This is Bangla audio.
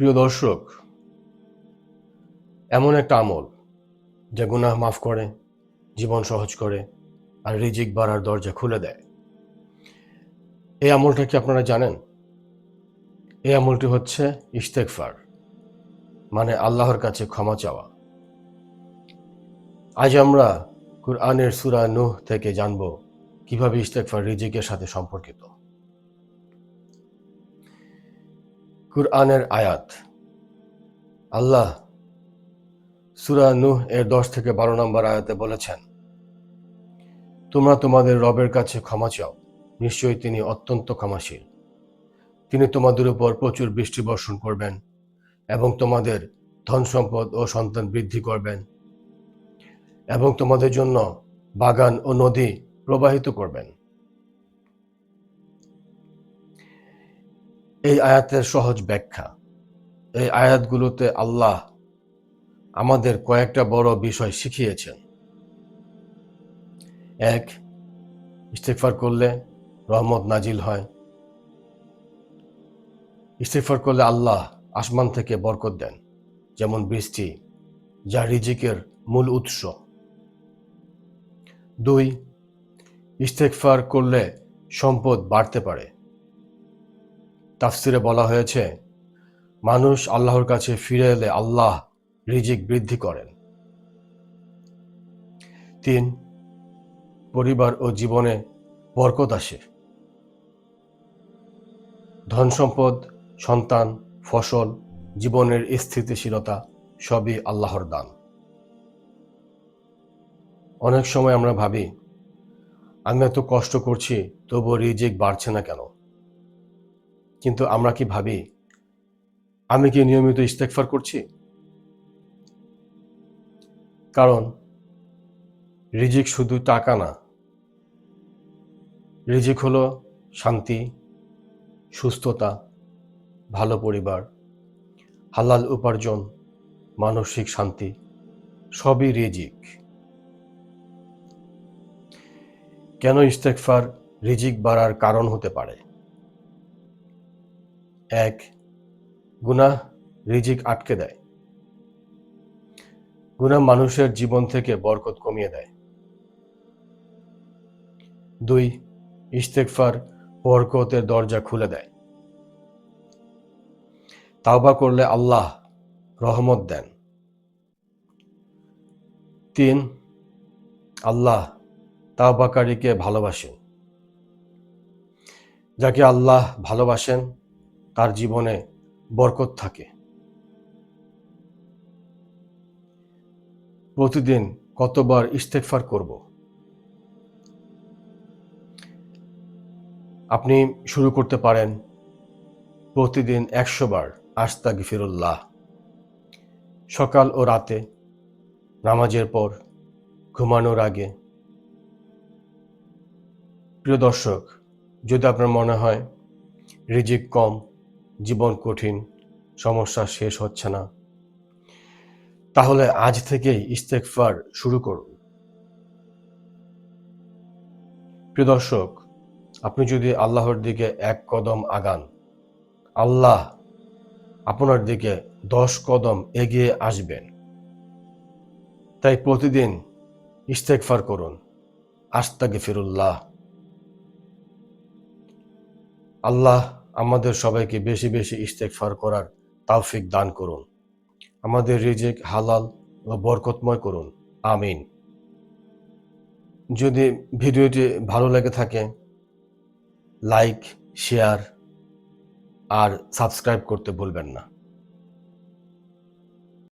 প্রিয় দর্শক, এমন একটা আমল যা গুনাহ মাফ করে, জীবন সহজ করে আর রিজিক বাড়ার দরজা খুলে দেয়। এই আমলটা কি আপনারা জানেন? এই আমলটি হচ্ছে ইস্তেকফার মানে আল্লাহর কাছে ক্ষমা চাওয়া। আজ আমরা কুরআনের সুরা নুহ থেকে জানব কীভাবে ইস্তেকফার রিজিকের সাথে সম্পর্কিত। কুরআনের আয়াত। আল্লাহ সুরা নূহ এর দশ থেকে বারো নম্বর আয়াতে বলেছেন, তোমরা তোমাদের রবের কাছে ক্ষমা চাও। নিশ্চয়ই তিনি অত্যন্ত ক্ষমাশীল। তিনি তোমাদের উপর প্রচুর বৃষ্টি বর্ষণ করবেন এবং তোমাদের ধন সম্পদ ও সন্তান বৃদ্ধি করবেন এবং তোমাদের জন্য বাগান ও নদী প্রবাহিত করবেন। এই আয়াতের সহজ ব্যাখ্যা। এই আয়াতগুলোতে আল্লাহ আমাদের কয়েকটা বড় বিষয় শিখিয়েছেন। এক ইস্তেকফার করলে রহমত নাজিল হয়। ইস্তেকফার করলে আল্লাহ আসমান থেকে বরকত দেন, যেমন বৃষ্টি, যা রিজিকের মূল উৎস। দুই ইস্তেকফার করলে সম্পদ বাড়তে পারে। তাফসিরে বলা হয়েছে, মানুষ আল্লাহর কাছে ফিরে এলে আল্লাহ রিজিক বৃদ্ধি করেন। তিন, পরিবার ও জীবনে বরকত আসে। ধন সম্পদ, সন্তান, ফসল, জীবনের স্থিতিশীলতা সবই আল্লাহর দান। অনেক সময় আমরা ভাবি, আমি এত কষ্ট করছি তবু রিজিক বাড়ছে না কেন? কিন্তু আমরা কি ভাবি? আমি কি নিয়মিত ইস্তেকফার করছি? কারণ রিজিক শুধু টাকা না। রিজিক হলো শান্তি, সুস্থতা, ভালো পরিবার, হালাল উপার্জন, মানসিক শান্তি, সবই রিজিক। কেন ইস্তেকফার রিজিক বাড়ার কারণ হতে পারে? এক গুনাহ রিজিক আটকে দেয়। গুনাহ মানুষের জীবন থেকে বরকত কমিয়ে দেয়। দুই ইস্তেকফার বরকতের দরজা খুলে দেয়। তাওবা করলে আল্লাহ রহমত দেন। তিন, আল্লাহ তাওবাকারীকে ভালোবাসেন। যাকে আল্লাহ ভালোবাসেন তার জীবনে বরকত থাকে। প্রতিদিন কতবার ইস্তেকফার করব? আপনি শুরু করতে পারেন প্রতিদিন একশো বার আস্তা গিফিরুল্লাহ সকাল ও রাতে, নামাজের পর, ঘুমানোর আগে। প্রিয় দর্শক, যদি আপনার মনে হয় রিজিক কম জীবন কঠিন, সমস্যা শেষ হচ্ছে না। তাহলে আজ থেকেই ইস্তেকফার শুরু করুন। প্রিয় দর্শক, আপনি যদি আল্লাহর দিকে এক কদম আগান, আল্লাহ আপনার দিকে দশ কদম এগিয়ে আসবেন। তাই প্রতিদিন ইস্তেকফার করুন। আস্তাগে ফিরুল্লাহ আল্লাহ আমাদের সবাইকে বেশি বেশি ইস্তেকফার করার তাওফিক দান করুন। আমাদের রিজিক হালাল ও বরকতময় করুন। আমিন। যদি ভিডিওটি ভালো লেগে থাকে, লাইক, শেয়ার আর সাবস্ক্রাইব করতে ভুলবেন না।